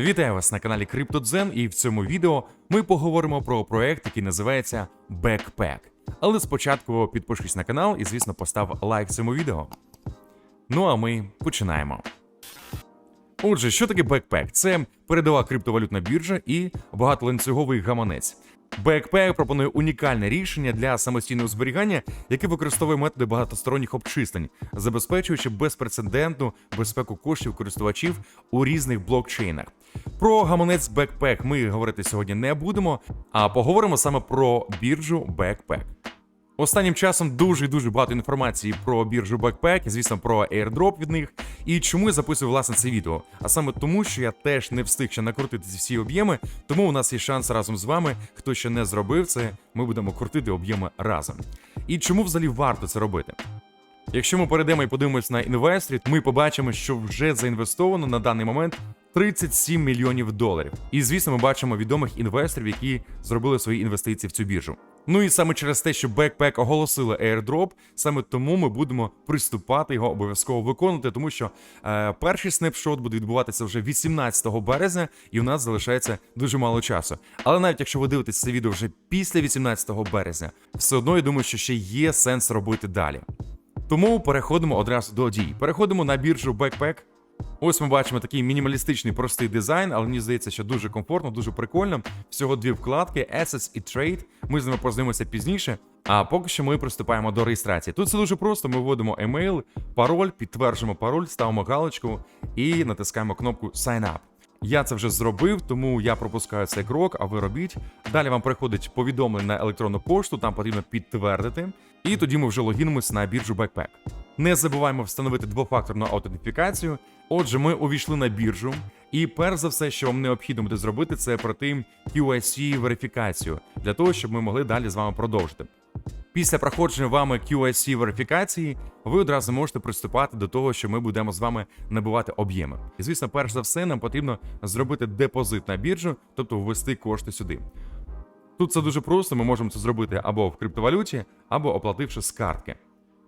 Вітаю вас на каналі CryptoZen і в цьому відео ми поговоримо про проект, який називається Backpack. Але спочатку підпишись на канал і, звісно, постав лайк цьому відео. Ну а ми починаємо. Отже, що таке Backpack? Це передова криптовалютна біржа і багатоланцюговий гаманець. Backpack пропонує унікальне рішення для самостійного зберігання, яке використовує методи багатосторонніх обчислень, забезпечуючи безпрецедентну безпеку коштів користувачів у різних блокчейнах. Про гаманець Backpack ми говорити сьогодні не будемо, а поговоримо саме про біржу Backpack. Останнім часом дуже дуже багато інформації про біржу Backpack, звісно, про airdrop від них. І чому я записую власне це відео? А саме тому, що я теж не встиг ще накрутити всі об'єми, тому у нас є шанс разом з вами. Хто ще не зробив це, ми будемо крутити об'єми разом. І чому взагалі варто це робити? Якщо ми перейдемо і подивимось на інвесторі, ми побачимо, що вже заінвестовано на даний момент 37 мільйонів доларів. І звісно, ми бачимо відомих інвесторів, які зробили свої інвестиції в цю біржу. Ну і саме через те, що Backpack оголосили airdrop, саме тому ми будемо приступати його обов'язково виконувати, тому що е, перший снапшот буде відбуватися вже 18 березня, і у нас залишається дуже мало часу. Але навіть якщо ви дивитесь це відео вже після 18 березня, все одно я думаю, що ще є сенс робити далі. Тому переходимо одразу до дій. Переходимо на біржу Backpack. Ось ми бачимо такий мінімалістичний простий дизайн, але мені здається, що дуже комфортно, дуже прикольно. Всього дві вкладки: Assets і Trade. Ми з ними познайомимося пізніше. А поки що ми приступаємо до реєстрації. Тут все дуже просто. Ми вводимо емейл, пароль, підтверджуємо пароль, ставимо галочку і натискаємо кнопку Sign Up. Я це вже зробив, тому я пропускаю цей крок, а ви робіть. Далі вам приходить повідомлення на електронну пошту, там потрібно підтвердити. І тоді ми вже логінимось на біржу Backpack. Не забуваємо встановити двофакторну аутентифікацію. Отже, ми увійшли на біржу, і перш за все, що вам необхідно буде зробити, це пройти QIC верифікацію для того, щоб ми могли далі з вами продовжити. Після проходження вами QIC верифікації, ви одразу можете приступати до того, що ми будемо з вами набувати об'єми. І звісно, перш за все, нам потрібно зробити депозит на біржу, тобто ввести кошти сюди. Тут це дуже просто, ми можемо це зробити або в криптовалюті, або оплативши з картки.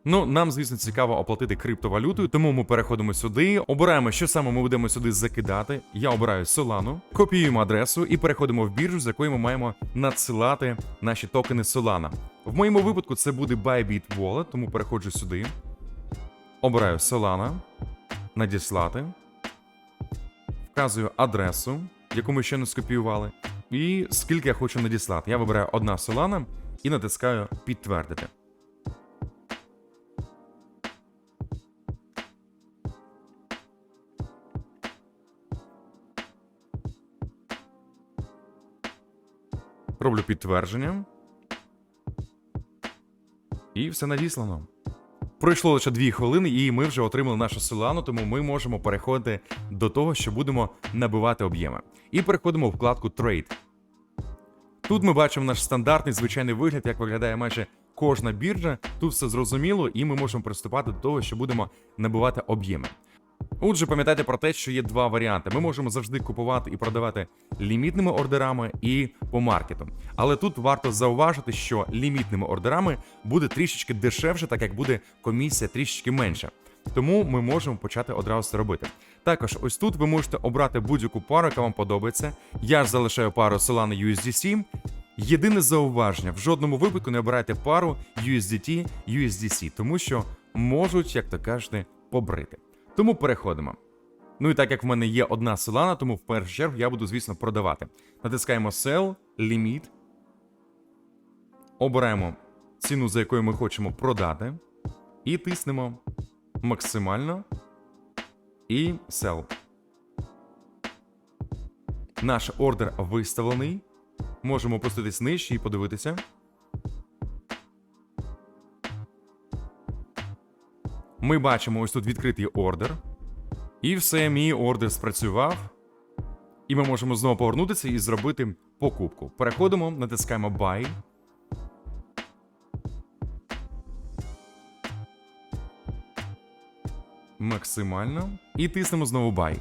Ну, нам, звісно, цікаво оплатити криптовалютою, тому ми переходимо сюди, обираємо, що саме ми будемо сюди закидати. Я обираю Solano, копіюємо адресу і переходимо в біржу, з якої ми маємо надсилати наші токени Solana. В моєму випадку це буде Bybit Wallet, тому переходжу сюди. Обираю Solana, надіслати, вказую адресу, яку ми ще не скопіювали, і скільки я хочу надіслати. Я вибираю одна Solana і натискаю підтвердити. Роблю підтвердження. І все надіслано. Пройшло лише 2 хвилини, і ми вже отримали нашу Solana, тому ми можемо переходити до того, що будемо набивати об'єми. І переходимо в вкладку Trade. Тут ми бачимо наш стандартний звичайний вигляд, як виглядає майже кожна біржа. Тут все зрозуміло, і ми можемо приступати до того, що будемо набивати об'єми. Отже, пам'ятайте про те, що є два варіанти. Ми можемо завжди купувати і продавати лімітними ордерами і по маркету. Але тут варто зауважити, що лімітними ордерами буде трішечки дешевше, так як буде комісія трішечки менша. Тому ми можемо почати одразу це робити. Також, ось тут ви можете обрати будь-яку пару, яка вам подобається. Я ж залишаю пару Solana USDC. Єдине зауваження: в жодному випадку не обирайте пару USDT USDC, тому що можуть, як то кажете, побрити. Тому переходимо. Ну і так як в мене є одна Solana, тому в першу чергу я буду, звісно, продавати. Натискаємо Sell, Limit. Обираємо ціну, за якою ми хочемо продати. І тиснемо максимально. І Sell. Наш ордер виставлений. Можемо опуститись нижче і подивитися. Ми бачимо ось тут відкритий ордер. І все, мій ордер спрацював. І ми можемо знову повернутися і зробити покупку. Переходимо, натискаємо Buy. Максимально. І тиснемо знову Buy.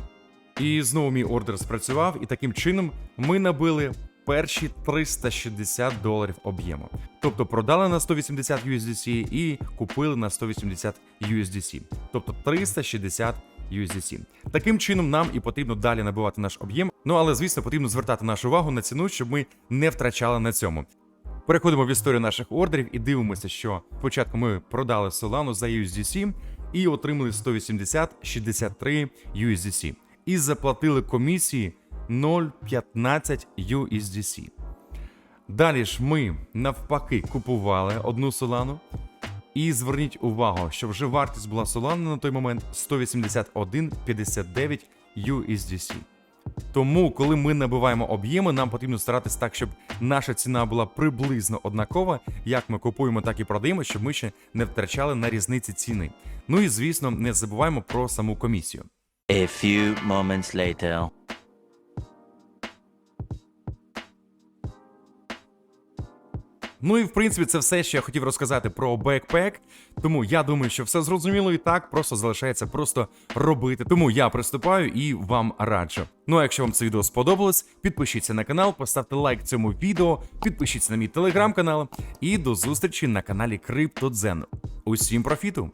І знову мій ордер спрацював, і таким чином ми набили перші 360 доларів об'єму. Тобто продали на 180 USDC і купили на 180 USDC. Тобто 360 USDC. Таким чином нам і потрібно далі набивати наш об'єм, Ну але звісно, потрібно звертати нашу увагу на ціну, щоб ми не втрачали на цьому. Переходимо в історію наших ордерів і дивимося, що спочатку ми продали Solana за USDC і отримали 180-63 USDC. І заплатили комісії 0,15 USDC. Далі ж ми навпаки купували одну Solana. І зверніть увагу, що вже вартість була Solana на той момент 181,59 USDC. Тому, коли ми набиваємо об'єми, нам потрібно старатися так, щоб наша ціна була приблизно однакова, як ми купуємо, так і продаємо, щоб ми ще не втрачали на різниці ціни. Ну і звісно, не забуваємо про саму комісію. A few moments later. Ну і в принципі це все, що я хотів розказати про бекпек. Тому я думаю, що все зрозуміло і так просто залишається просто робити. Тому я приступаю і вам раджу. Ну а якщо вам це відео сподобалось, підпишіться на канал, поставте лайк цьому відео, підпишіться на мій телеграм-канал і до зустрічі на каналі Криптодзен. Усім профіту!